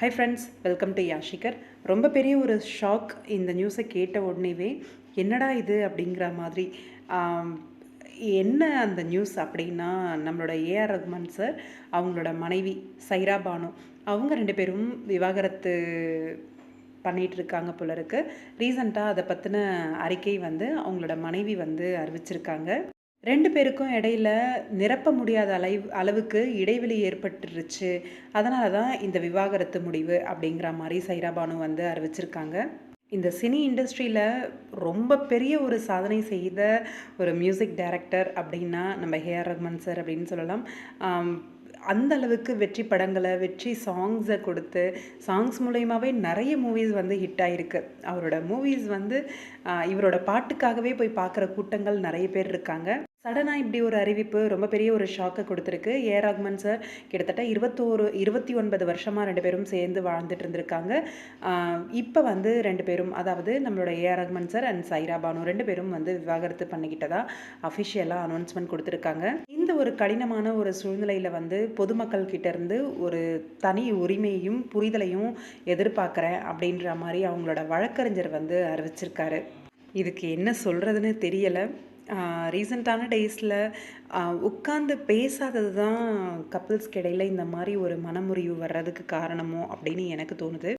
High friends welcome to யாஷிகர் ரொம்ப பெரிய ஒரு ஷாக் இந்த நியூஸை கேட்ட உடனேவே என்னடா இது? அப்படிங்கிற மாதிரி என்ன அந்த நியூஸ் அப்படின்னா நம்மளோட ஏஆர் ரஹ்மான் சார் அவங்களோட மனைவி சைரா பானு. அவங்க ரெண்டு பேரும் விவாகரத்து பண்ணிகிட்டு இருக்காங்க போல இருக்கு. ரீசண்டாக அதை பற்றின அறிக்கை வந்து அவங்களோட மனைவி வந்து அறிவிச்சிருக்காங்க. ரெண்டு பேருக்கும் இடையில நிரப்ப முடியாத அளவு அளவுக்கு இடைவெளி ஏற்பட்டுருச்சு. அதனால தான் இந்த விவாகரத்து முடிவு அப்படிங்கிற மாதிரி சைராபானு வந்து அறிவிச்சிருக்காங்க. இந்த சினி இண்டஸ்ட்ரியில் ரொம்ப பெரிய ஒரு சாதனை செய்த ஒரு மியூசிக் டைரக்டர் அப்படின்னா நம்ம ஹேஆர் ரஹ்மான் சார் அப்படின்னு சொல்லலாம். அந்த அளவுக்கு வெற்றி படங்களை வெற்றி சாங்ஸை கொடுத்து சாங்ஸ் மூலயமாவே நிறைய மூவிஸ் வந்து ஹிட் ஆகிருக்கு அவரோட மூவிஸ் வந்து இவரோட பாட்டுக்காகவே போய் பார்க்குற கூட்டங்கள் நிறைய பேர் இருக்காங்க. சடனாக இப்படி ஒரு அறிவிப்பு ரொம்ப பெரிய ஒரு ஷாக்கை கொடுத்துருக்கு. ஏ. ராக்மன் சார் கிட்டத்தட்ட இருபத்தோரு இருபத்தி ஒன்பது வருஷமாக ரெண்டு பேரும் சேர்ந்து வாழ்ந்துட்டு இருந்திருக்காங்க. இப்போ வந்து ரெண்டு பேரும் அதாவது நம்மளோட A. Rahman sir and Saira Banu ரெண்டு பேரும் வந்து விவாகரத்து பண்ணிக்கிட்டதா அஃபிஷியலாக அனௌன்ஸ்மெண்ட் கொடுத்துருக்காங்க. இந்த ஒரு கடினமான ஒரு சூழ்நிலையில் வந்து பொதுமக்கள் கிட்டேருந்து ஒரு தனி உரிமையும் புரிதலையும் எதிர்பார்க்குறேன் அப்படின்ற மாதிரி அவங்களோட வழக்கறிஞர் வந்து அறிவிச்சிருக்காரு. இதுக்கு என்ன சொல்கிறதுன்னு தெரியலை. ரீசண்டான டேஸில் உட்காந்து பேசாதது தான் கப்புள்ஸ்க்கு இடையில் இந்த மாதிரி ஒரு மனமுறிவு வர்றதுக்கு காரணமோ அப்படின்னு எனக்கு தோணுது.